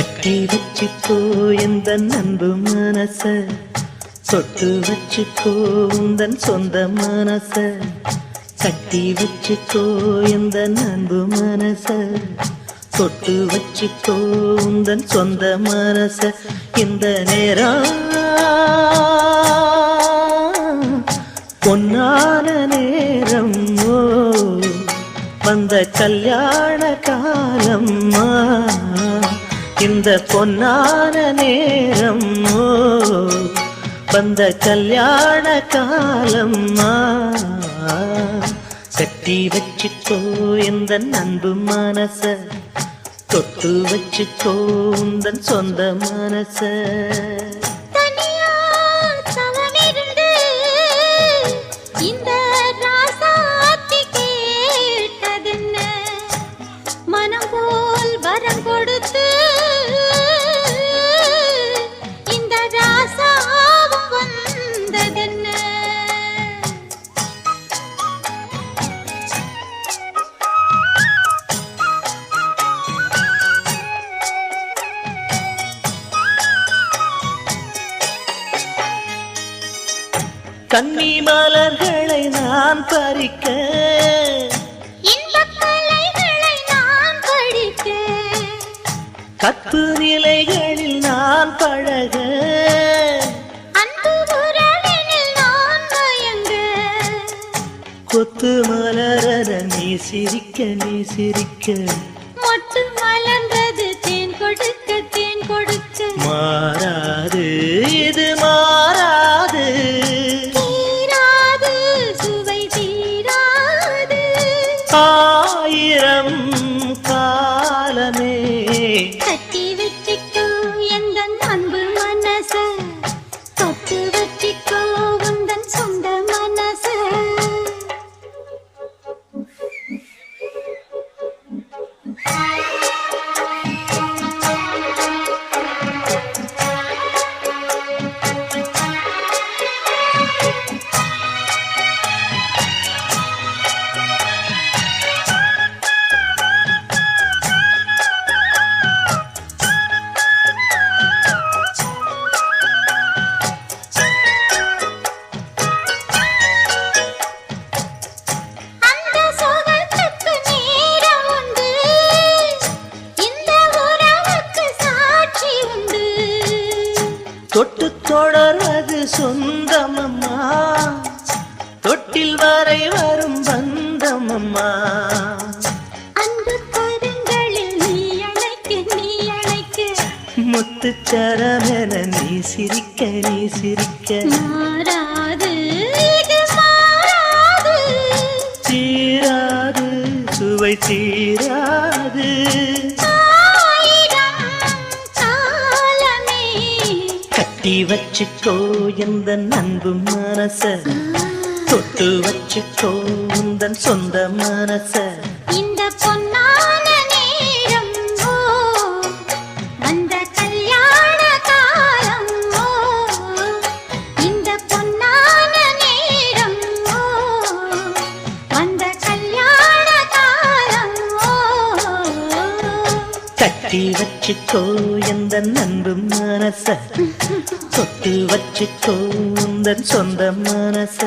கட்டி வச்சுக்கோ எந்த அன்பு மனச. சொட்டு வச்சுக்கோ உந்தன் சொந்த மனச. கட்டி வச்சுக்கோ எந்த அன்பு மனச. சொட்டு வச்சுக்கோ உந்தன் சொந்த மனச. இந்த நேரம் பொன்னான நேரம். வந்த கல்யாண காலம்மா. இந்த பொன்னான நேரம் வந்த கல்யாண காலம்மா. கட்டி வச்சுக்கோ இந்த அன்பு மனச தொட்டு வச்சுக்கோ உந்தன் சொந்த மனச. கன்னி மலர்களை நான் பறிக்க கத்து நிலைகளில் நான் பழக. கொத்து மலர நீ சிரிக்க நீ சிரிக்க. மொட்டு மலர்ந்தது தேன் கொடுக்க தேன் கொடுக்க. மாறாது இது மாறாது ஆயிரம் தொட்டு தொடர்வது சொந்தமம்மா. தொட்டில் வரை வரும் பந்தமம்மா அன்பு கருங்களில் நீ அழைக்க நீ அழைக்க. முத்துச்சரமென நீ சிரிக்க நீ சிரிக்க. மாறாது. தீராது சுவை தீராது. கட்டி வச்சுக்கோ எந்த அன்பு மனச. தொட்டு வச்சுக்கோ உந்தன் சொந்த மனச. இந்த பொன்னா வச்சுக்கோ எந்த நண்பு மனச. தொட்டு வச்சுக்கோ உந்தன் சொந்த மனச.